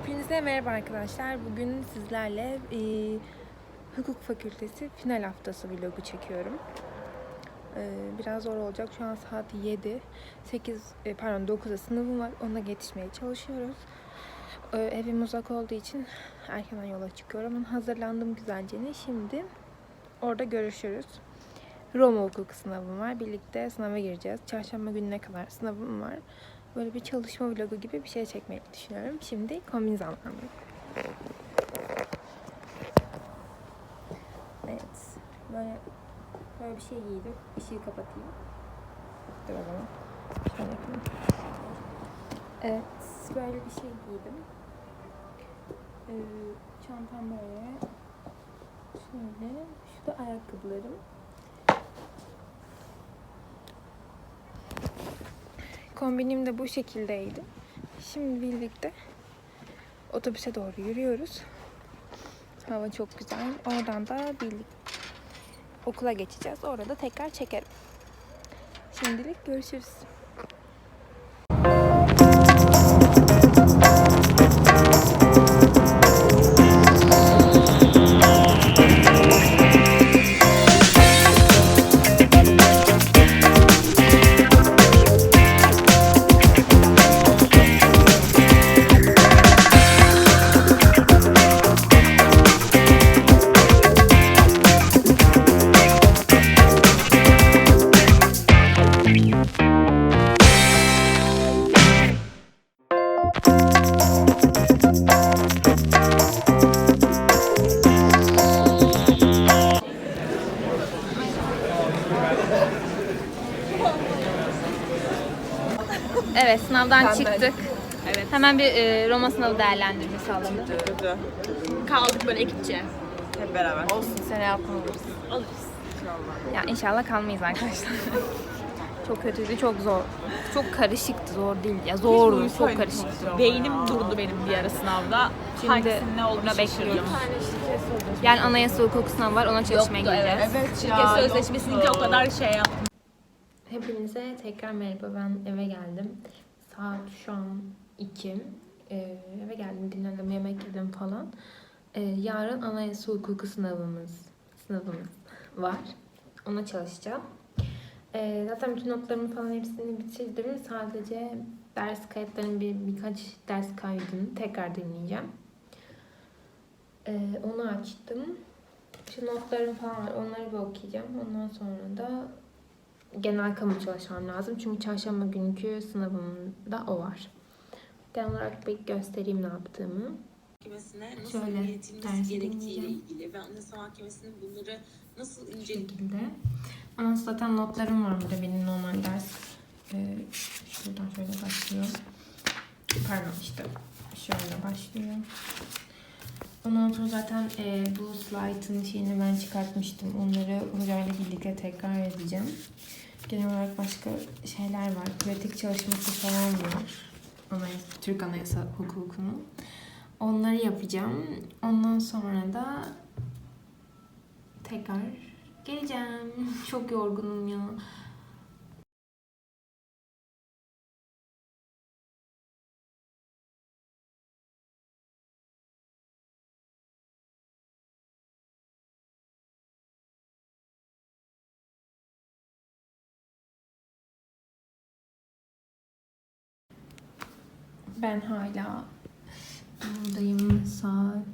Hepinize merhaba arkadaşlar. Bugün sizlerle e, Hukuk Fakültesi final haftası vlogu çekiyorum. E, biraz zor olacak. Şu an saat 7. 8 e, pardon 9'da sınavım var. Ona yetişmeye çalışıyoruz. E, evim uzak olduğu için erkenden yola çıkıyorum. Hazırlandım güzelce. Şimdi orada görüşürüz. Roma hukuku sınavım var. Birlikte sınava gireceğiz. Çarşamba gününe kadar sınavım var. Böyle bir çalışma vlogu gibi bir şey çekmeyi düşünüyorum. Şimdi kombin zamanı. Evet. Böyle böyle bir şey giydim. Işığı kapatayım. Dur o zaman. Şöyle yapayım. Evet. Böyle bir şey giydim. Ee, çantam böyle. Şöyle. Şu da ayakkabılarım. Kombinim de bu şekildeydi. Şimdi birlikte otobüse doğru yürüyoruz. Hava çok güzel. Oradan da birlikte okula geçeceğiz. Orada tekrar çekerim. Şimdilik görüşürüz. Evet sınavdan çıktık. Evet. Hemen bir e, Roma sınavı değerlendirmesi alalım. Kötü. Kaldık böyle ekipçe. Hep beraber. Olsun sene altın oluruz. Alırız. Ya inşallah kalmayız arkadaşlar. çok kötüydü, çok zor. Çok karışıktı, zor değil. Ya zordu, çok karışıktı. Beynim durdu benim bir ara sınavda. Şimdi Hangisinin ne olduğunu bekliyorum. Yani anayasa hukuku sınavı var, ona çalışmaya gireceğiz. Evet Şirket sözleşmesininki o kadar şey yaptım. Hepinize tekrar merhaba. Ben eve geldim. Saat şu an 2. Ee, eve geldim, dinlendim, yemek yedim falan. Ee, yarın anayasa hukuku sınavımız sınavımız var. Ona çalışacağım. Ee, zaten bütün notlarımı falan hepsini bitirdim. Sadece ders kayıtlarının bir birkaç ders kaydını tekrar dinleyeceğim. Ee, onu açtım. Şu notlarım falan var. Onları bir okuyacağım. Ondan sonra da genel kamu çalışmam lazım. Çünkü çarşamba günkü sınavımda o var. Genel olarak bir göstereyim ne yaptığımı. Mahkemesine nasıl Şöyle yönetilmesi dersi gerektiğiyle ilgili ve Anayasa Mahkemesi'nin bunları nasıl Bu incelediği şekilde. Ama zaten notlarım var burada benim normal ders. Ee, şuradan şöyle başlıyor. Pardon işte şöyle başlıyor. Ondan sonra zaten e, bu slide'ın şeyini ben çıkartmıştım. Onları hocayla birlikte tekrar edeceğim. Genel olarak başka şeyler var. Pratik çalışması falan var. Anayasa, Türk Anayasa Hukuku'nun. Onları yapacağım. Ondan sonra da tekrar geleceğim. Çok yorgunum ya. Ben hala buradayım saat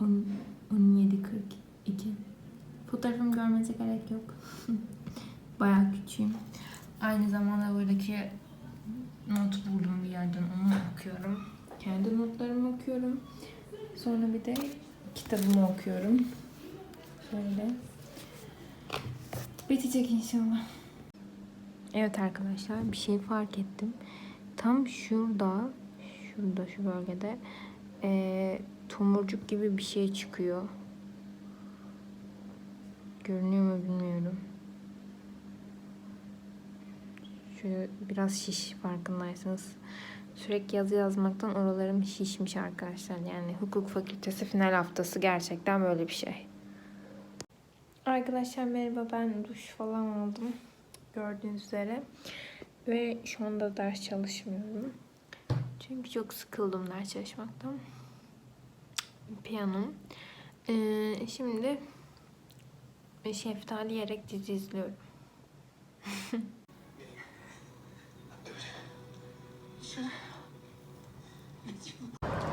10 17.42. Fotoğrafımı görmenize gerek yok. Bayağı küçüğüm. Aynı zamanda buradaki not buldum bir yerden onu okuyorum. Kendi notlarımı okuyorum. Sonra bir de kitabımı okuyorum. Şöyle. Bitecek inşallah. Evet arkadaşlar bir şey fark ettim. Tam şurada, şurada şu bölgede eee tomurcuk gibi bir şey çıkıyor. Görünüyor mu bilmiyorum. Şöyle biraz şiş farkındaysanız. Sürekli yazı yazmaktan oralarım şişmiş arkadaşlar. Yani hukuk fakültesi final haftası gerçekten böyle bir şey. Arkadaşlar merhaba ben duş falan aldım. Gördüğünüz üzere. Ve şu anda ders çalışmıyorum. Çünkü çok sıkıldım ders çalışmaktan. Piyanom. Ee, şimdi şeftali yiyerek dizi izliyorum.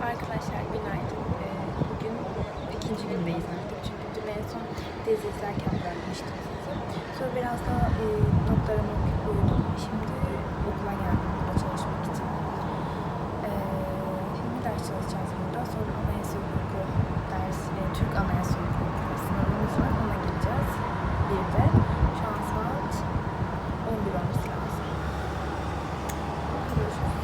Arkadaşlar günaydın. Ee, bugün ikinci gündeyiz artık. Çünkü dün en son dizi izlerken bırakmıştım sizi. Sonra biraz daha e, notlarımı okuyup uyudum. Şimdi okula geldim burada çalışmak için. Ee, şimdi ders çalışacağız burada. Sonra anayasa hukuku dersi, e, Türk anayasa hukuku sınavımız var. Ona gireceğiz. Bir de şu an saat 11 olması lazım. Görüşürüz.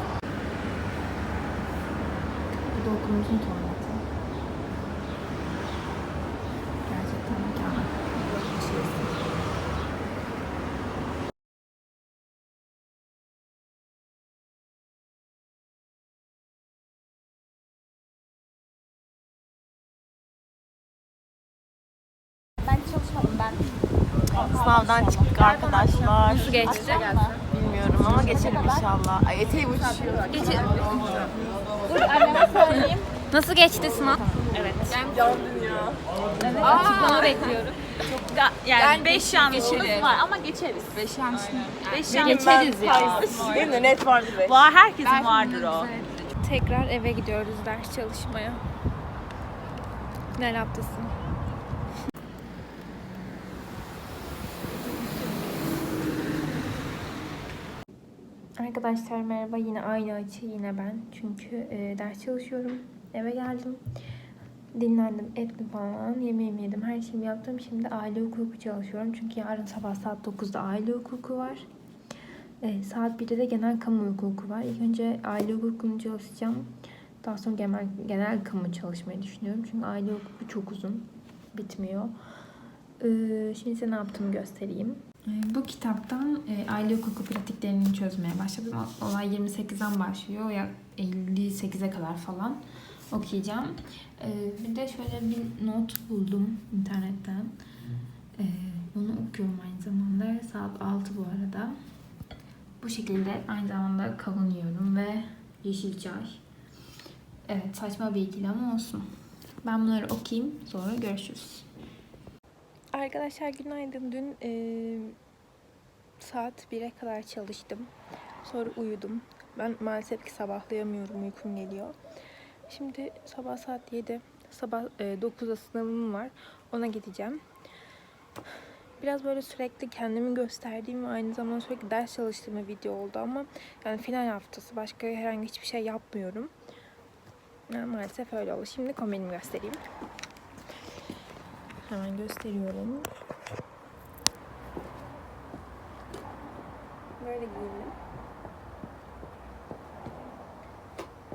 Bu da okulumuzun tuvaleti. Gerçekten mükemmel. Böyle bir şey istedim. Ben çalışmadım ben. Sınavdan çıktık arkadaşlar. Nasıl geçti? Bilmiyorum ama geçelim inşallah. Ay eteğim uçuşuyor. Nasıl geçti sınav? Evet. Açıklama bekliyorum. Çok da, yani 5 şansımız var ama geçeriz. 5 şans. 5 şans. Geçeriz ya. Benim de net vardı be. Var herkesin vardır o. Tekrar eve gidiyoruz ders çalışmaya. Final haftası. Arkadaşlar merhaba yine aynı açı yine ben. Çünkü e, ders çalışıyorum eve geldim. Dinlendim ettim falan yemeğimi yedim her şeyimi yaptım. Şimdi aile hukuku çalışıyorum. Çünkü yarın sabah saat 9'da aile hukuku var. E, saat 1'de de genel kamu hukuku var. İlk önce aile hukukunu çalışacağım. Daha sonra genel, genel kamu çalışmayı düşünüyorum. Çünkü aile hukuku çok uzun bitmiyor. Ee, şimdi size ne yaptığımı göstereyim. Ee, Bu kitaptan e, aile hukuku pratiklerini çözmeye başladım. Olay 28'den başlıyor. Ya 58'e kadar falan okuyacağım. Ee, Bir de şöyle bir not buldum internetten. Ee, Bunu okuyorum aynı zamanda. Saat 6 bu arada. Bu şekilde aynı zamanda kavunuyorum ve yeşil çay. Evet saçma bir ikili ama olsun. Ben bunları okuyayım sonra görüşürüz. Arkadaşlar günaydın. Dün eee, saat 1'e kadar çalıştım. Sonra uyudum. Ben maalesef ki sabahlayamıyorum. Uykum geliyor. Şimdi sabah saat 7. Sabah eee, 9'da sınavım var. Ona gideceğim. Biraz böyle sürekli kendimi gösterdiğim ve aynı zamanda sürekli ders çalıştığım bir video oldu ama yani final haftası başka herhangi hiçbir şey yapmıyorum. Yani maalesef öyle oldu. Şimdi kombinimi göstereyim. Hemen gösteriyorum. Böyle giyindim.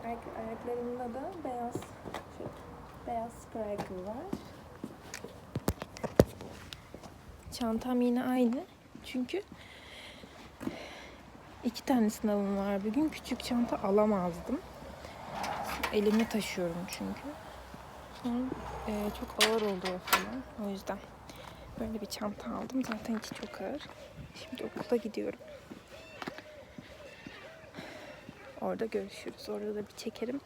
Ayak, ayaklarımda da beyaz şöyle, beyaz spor ayakkabı var. Çantam yine aynı. Çünkü iki tane sınavım var bugün. Küçük çanta alamazdım. Elimde taşıyorum çünkü. Sonra e, çok ağır oluyor falan. O yüzden böyle bir çanta aldım. Zaten içi çok ağır. Şimdi okula gidiyorum. Orada görüşürüz. Orada da bir çekerim.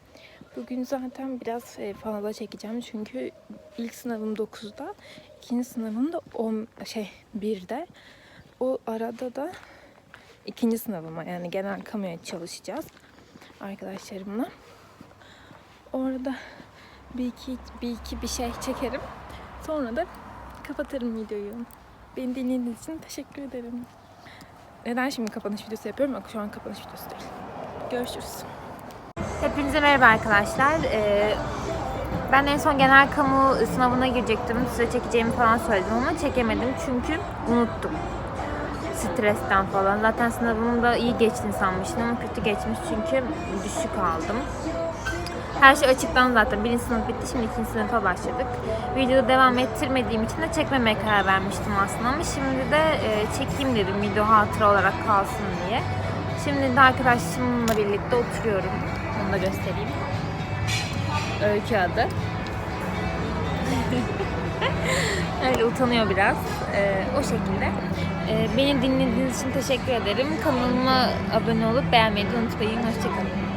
Bugün zaten biraz e, fazla çekeceğim. Çünkü ilk sınavım 9'da. ikinci sınavım da 10, şey 1'de. O arada da ikinci sınavıma yani genel kamuya çalışacağız. Arkadaşlarımla. Orada bir iki, bir iki bir şey çekerim. Sonra da kapatırım videoyu. Beni dinlediğiniz için teşekkür ederim. Neden şimdi kapanış videosu yapıyorum? Bak şu an kapanış videosu değil. Görüşürüz. Hepinize merhaba arkadaşlar. Ee, ben en son genel kamu sınavına girecektim. Size çekeceğimi falan söyledim ama çekemedim çünkü unuttum. Stresten falan. Zaten sınavım da iyi geçtiğini sanmıştım ama kötü geçmiş çünkü düşük aldım. Her şey açıktan zaten. Birinci sınıf bitti. Şimdi ikinci sınıfa başladık. Videoda devam ettirmediğim için de çekmemeye karar vermiştim aslında. Ama şimdi de e, çekeyim dedim video hatıra olarak kalsın diye. Şimdi de arkadaşımla birlikte oturuyorum. Onu da göstereyim. Öykü adı. Öyle utanıyor biraz. E, o şekilde. E, beni dinlediğiniz için teşekkür ederim. Kanalıma abone olup beğenmeyi unutmayın. Hoşçakalın.